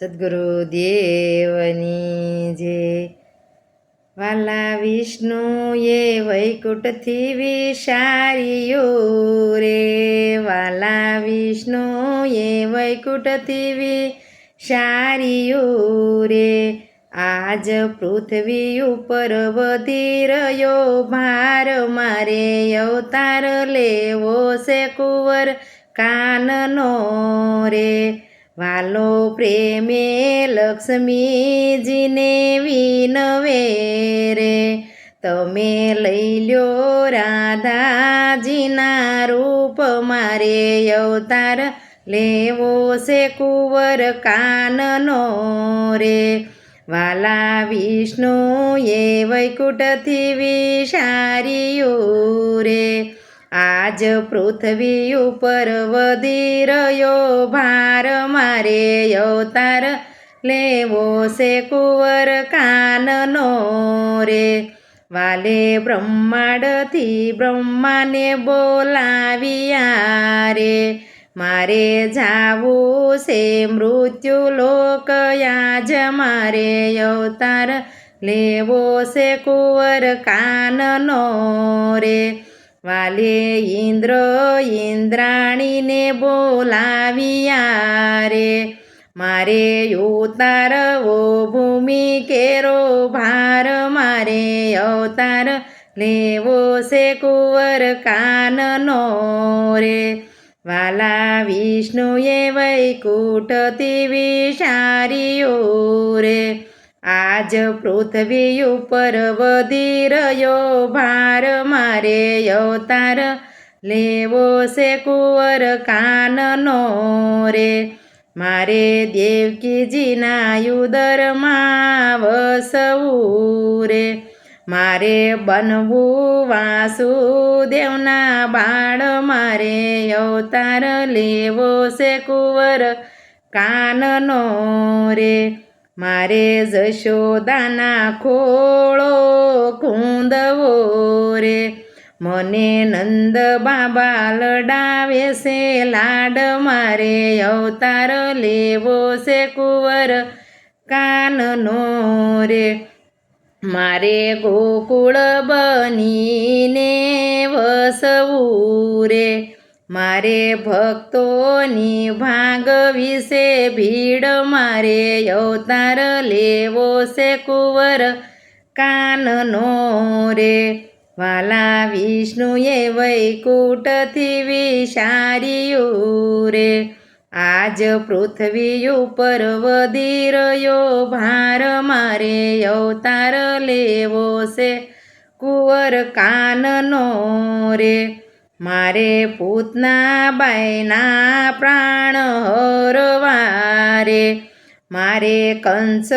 સદગુરુ દેવની જે વાલા વિષ્ણુએ વૈકુંઠથી વિસાર્યું રે. વાલા વિષ્ણુએ વૈકુંઠથી વિસાર્યું રે. આજ પૃથ્વી ઉપર વધી રહ્યો ભાર, મારે અવતાર લેવો છે કુંવર કાનનો રે. વાલો પ્રેમે લક્ષ્મીજીને વિનવે રે તમે લઈ લ્યો રાધાજીના રૂપ, મારે અવતાર લેવો છે કુંવર કાનનો રે. વાલા વિષ્ણુએ વૈકુંઠથી વિસાર્યું રે. આજ પૃથ્વી ઉપર વધી રહ્યો ભાર, મારે અવતાર લેવો છે કુંવર કાનનો રે. વાલે બ્રહ્માંડથી બ્રહ્માને બોલાવ્યા રે. મારે જાવું છે મૃત્યુ લોક આજ મારે અવતાર લેવો છે કુંવર કાનનો રે. વાલે ઇન્દ્ર ઇન્દ્રાણીને બોલાવ્યા રે. મારે ઉતારવો ભૂમિ કેરો ભાર, મારે અવતાર લેવો છે કુંવર કાનનો રે. વાલા વિષ્ણુએ વૈકુંઠથી વિચાર્યું રે. આજ પૃથ્વી ઉપર વધી રહ્યો, ભાર મારે અવતાર લેવો છે કુંવર કાનનો રે. મારે દેવકીજીના યુદરમાં વસવું રે. મારે બનવું વાસુદેવના બાળ મારે અવતાર લેવો છે કુંવર કાનનો રે. મારે જશોદાના ખોળો કુંદવો રે. મને નંદ બાબા લડાવે છે, લાડ મારે અવતાર લેવો છે કુંવર કાનનો રે. મારે ગોકુળ બનીને વસવું રે. મારે ભક્તોની ભાગ વિશે ભીડ, મારે અવતાર લેવો છે કુંવર. કાનનો રે, વાલા વિષ્ણુએ વૈકુટથી વિશાર્યું રે. આજ પૃથ્વી ઉપર વધી રહ્યો ભાર, મારે અવતાર લેવો છે કુંવર કાનનો રે. મારે પૂતના બાઈના પ્રાણ હરવારે. મારે કંસ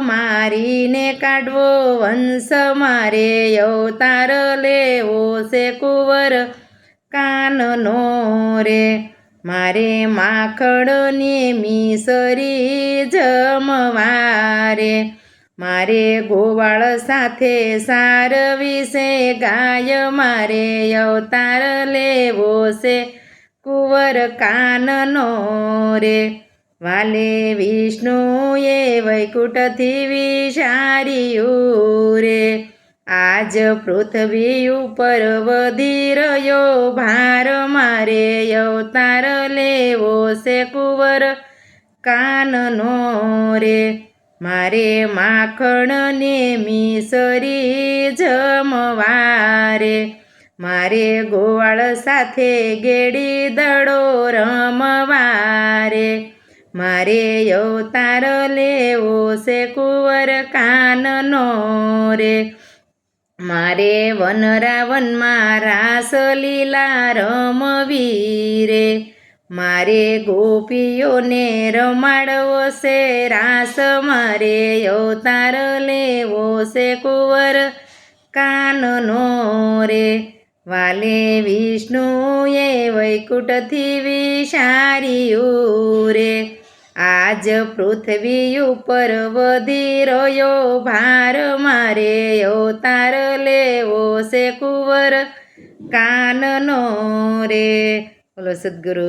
મારીને કાઢવો, વંશ મારે અવતાર લેવો છે કુંવર કાનનો રે. મારે માખણની મીસરી જમવારે. મારે ગોવાળ સાથે સાર વિશે ગાય મારે અવતાર લેવો છે. કુંવર કાનનો રે. વાલે વિષ્ણુએ વૈકુંઠથી વિચાર્યું રે. આજ પૃથ્વી ઉપર વધી રહ્યો ભાર મારે અવતાર લેવો છે કુંવર કાનનો રે. મારે માખણને મીસરી જમવારે. મારે ગોવાળ સાથે ગેડી દડો રમવારે. મારે અવતાર લેવો છે કુંવર કાનનો રે. મારે વનરાવનમાં રાસલીલા રમવી રે. મારે ગોપીઓને રમાડવો છે, રાસ મારે અવતાર લેવો છે, કુંવર કાનનો રે. વાલે વિષ્ણુએ વૈકુંઠથી વિસાર્યું રે. આજ પૃથ્વી ઉપર વધી રહ્યો ભાર, મારે અવતાર લેવો છે, કુંવર કાનનો રે. બોલો સદગુરુ.